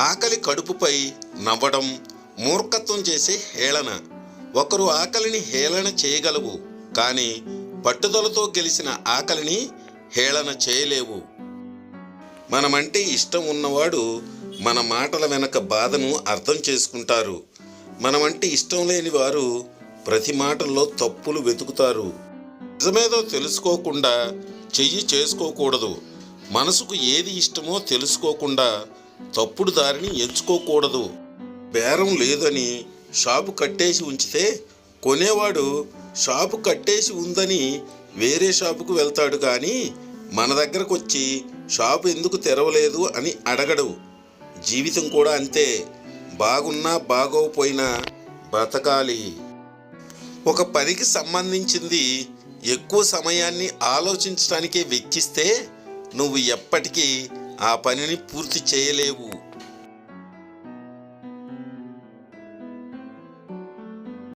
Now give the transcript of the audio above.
ఆకలి కడుపుపై నవ్వడం మూర్ఖత్వం చేసే హేళన. ఒకరు ఆకలిని హేళన చేయగలవు కానీ పట్టుదలతో గెలిచిన ఆకలిని హేళన చేయలేవు. మనమంటే ఇష్టం ఉన్నవాడు మన మాటల వెనక బాధను అర్థం చేసుకుంటారు. మనమంటే ఇష్టం లేని వారు ప్రతి మాటల్లో తప్పులు వెతుకుతారు. నిజమేదో తెలుసుకోకుండా చెయ్యి చేసుకోకూడదు. మనసుకు ఏది ఇష్టమో తెలుసుకోకుండా తప్పుడు దారిని ఎంచుకోకూడదు. బేరం లేదని షాపు కట్టేసి ఉంచితే కొనేవాడు షాపు కట్టేసి ఉందని వేరే షాపుకు వెళ్తాడు కానీ మన దగ్గరకు వచ్చి షాపు ఎందుకు తెరవలేదు అని అడగడు. జీవితం కూడా అంతే. బాగున్నా బాగోపోయినా బ్రతకాలి. ఒక పనికి సంబంధించింది ఎక్కువ సమయాన్ని ఆలోచించడానికే వెచ్చిస్తే నువ్వు ఎప్పటికీ ఆ పనిని పూర్తి చేయలేవు.